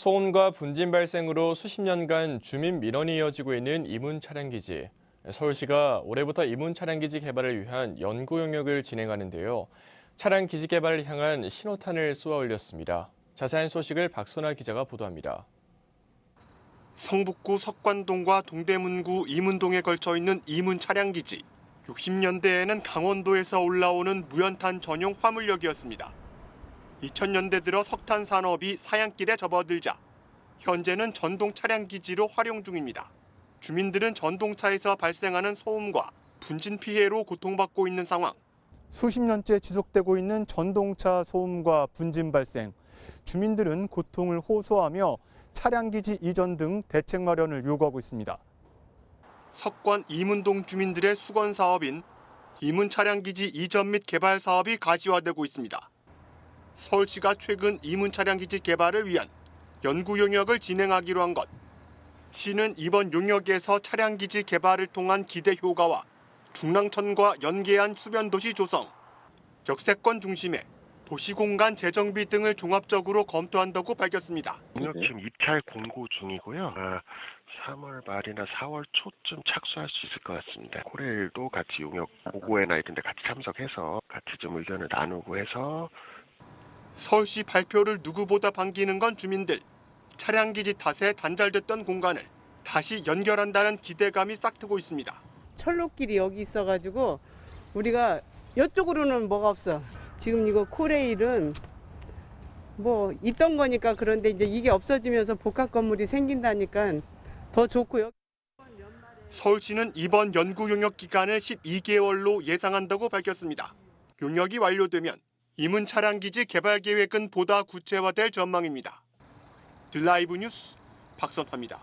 소음과 분진 발생으로 수십 년간 주민 민원이 이어지고 있는 이문 차량기지. 서울시가 올해부터 이문 차량기지 개발을 위한 연구 용역을 진행하는데요. 차량 기지 개발을 향한 신호탄을 쏘아 올렸습니다. 자세한 소식을 박선아 기자가 보도합니다. 성북구 석관동과 동대문구 이문동에 걸쳐 있는 이문 차량기지. 60년대에는 강원도에서 올라오는 무연탄 전용 화물역이었습니다. 2000년대 들어 석탄 산업이 사양길에 접어들자 현재는 전동 차량 기지로 활용 중입니다. 주민들은 전동차에서 발생하는 소음과 분진 피해로 고통받고 있는 상황. 수십 년째 지속되고 있는 전동차 소음과 분진 발생. 주민들은 고통을 호소하며 차량 기지 이전 등 대책 마련을 요구하고 있습니다. 석관 이문동 주민들의 수건 사업인 이문 차량 기지 이전 및 개발 사업이 가시화되고 있습니다. 서울시가 최근 이문 차량 기지 개발을 위한 연구 용역을 진행하기로 한 것. 시는 이번 용역에서 차량 기지 개발을 통한 기대 효과와 중랑천과 연계한 수변 도시 조성, 역세권 중심의 도시 공간 재정비 등을 종합적으로 검토한다고 밝혔습니다. 용역 지금 입찰 공고 중이고요. 아, 3월 말이나 4월 초쯤 착수할 수 있을 것 같습니다. 코레일도 같이 용역 보고회나 이런 데 같이 참석해서 같이 좀 의견을 나누고 해서 서울시 발표를 누구보다 반기는 건 주민들. 차량 기지 탓에 단절됐던 공간을 다시 연결한다는 기대감이 싹트고 있습니다. 철로길이 여기 있어가지고 우리가 이쪽으로는 뭐가 없어. 지금 이거 코레일은 뭐 있던 거니까 그런데 이제 이게 없어지면서 복합 건물이 생긴다니까 더 좋고요. 서울시는 이번 연구 용역 기간을 12개월로 예상한다고 밝혔습니다. 용역이 완료되면 이문 차량 기지 개발 계획은 보다 구체화될 전망입니다. 드라이브 뉴스 박선화입니다.